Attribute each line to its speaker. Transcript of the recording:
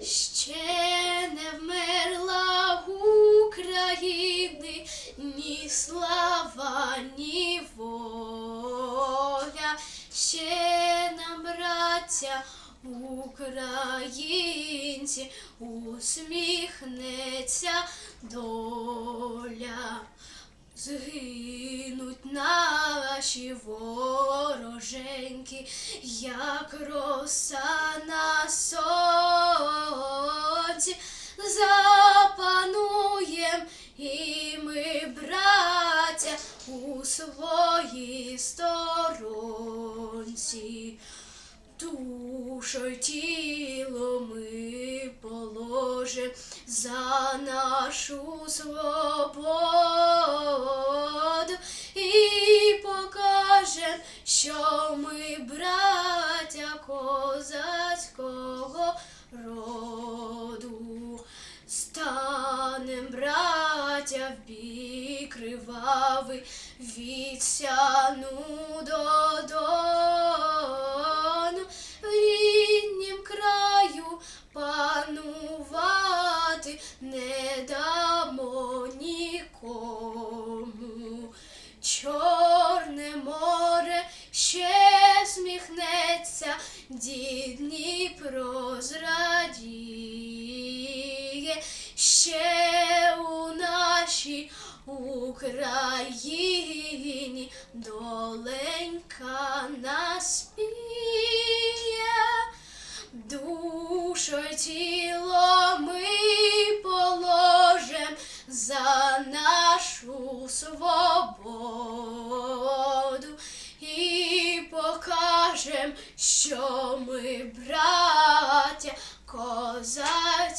Speaker 1: ще не вмерла України, ні слава, ні воля, ще нам, браття, українці, усміхнеться доля. Згинуть наші вороженьки, як роса на сонці, запануєм і ми, браття, у своїй сторонці. Душу тіло ми положим за нашу свободу і покажем, що ми Станем, браття, в бій кривавий від до дону, в ріднім краю панувати не дамо нікому. Чорне море ще сміхнеться, дід Дніпро зрадіє, нашій Україні доленька наспіє, душу тіло ми положим за нашу свободу і покажем, що ми браття козацького.